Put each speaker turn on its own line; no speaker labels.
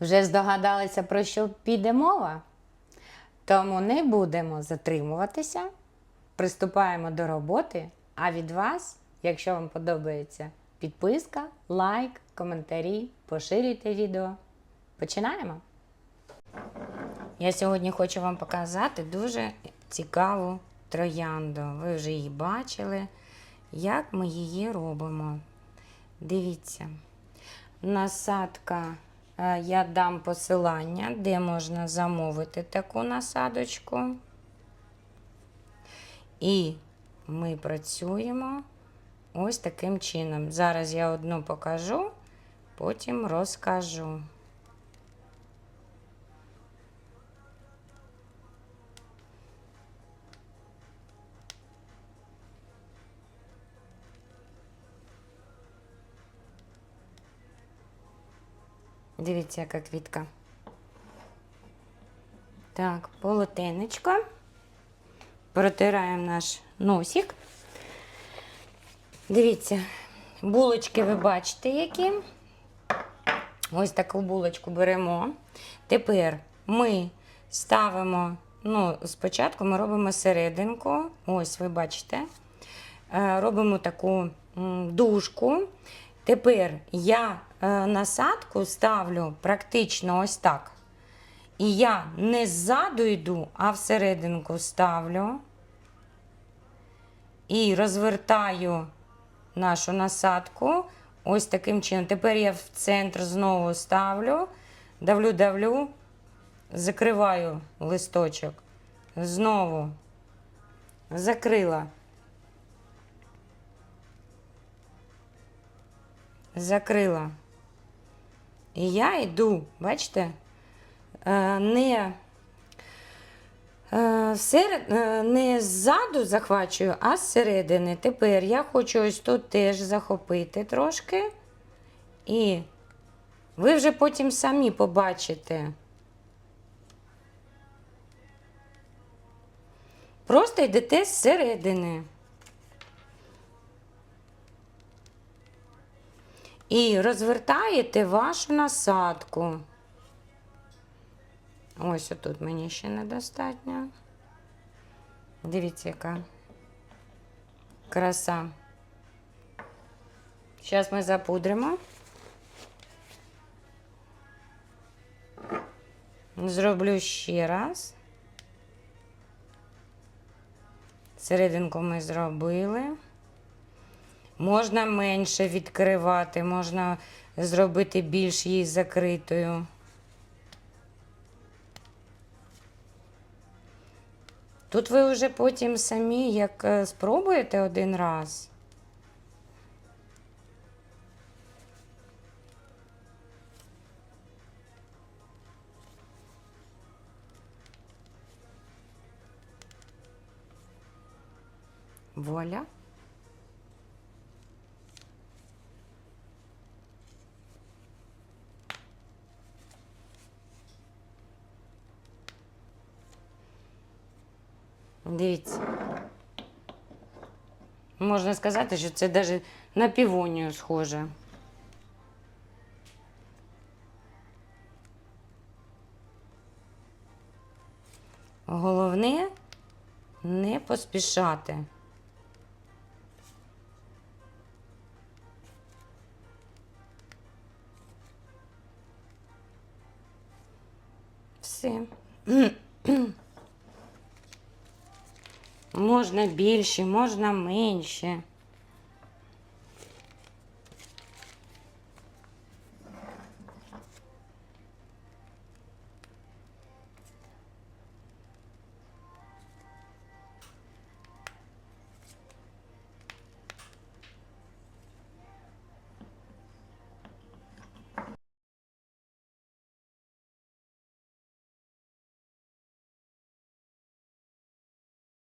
Вже здогадалися, про що піде мова? Тому не будемо затримуватися, приступаємо до роботи. А від вас, якщо вам подобається, підписка, лайк, коментарі, поширюйте відео. Починаємо! Я сьогодні хочу вам показати дуже цікаву троянду. Ви вже її бачили, як ми її робимо. Дивіться, насадка. Е, Я дам посилання, де можна замовити таку насадочку. І ми працюємо ось таким чином. Зараз я одну покажу, потім розкажу. Дивіться, яка квітка. Так, полотенечко. Протираємо наш носик. Дивіться, булочки ви бачите, які. Ось таку булочку беремо. Тепер ми ставимо, ну, спочатку ми робимо серединку. Ось, ви бачите. Е, Робимо таку дужку. Тепер я насадку ставлю практично ось так. І я не ззаду йду, а всерединку ставлю. І розвертаю нашу насадку ось таким чином. Тепер я в центр знову ставлю, давлю, давлю, закриваю листочок. Знову закрила. Закрила. І я йду, бачите? Е, не, е, всеред, е, не ззаду захвачую, а зсередини. Тепер я хочу ось тут теж захопити трошки. І ви вже потім самі побачите. Просто йдете зсередини. І розвертаєте вашу насадку. Ось отут мені ще недостатньо. Дивіться, яка краса. Зараз ми запудримо. Зроблю ще раз. Серединку ми зробили. Можна менше відкривати, можна зробити більш її закритою. Тут ви вже потім самі як е, спробуєте один раз. Вуаля. Дивіться. Можна сказати, що це навіть на півонію схоже. Головне не поспішати. Все. Можна більше, можна менше.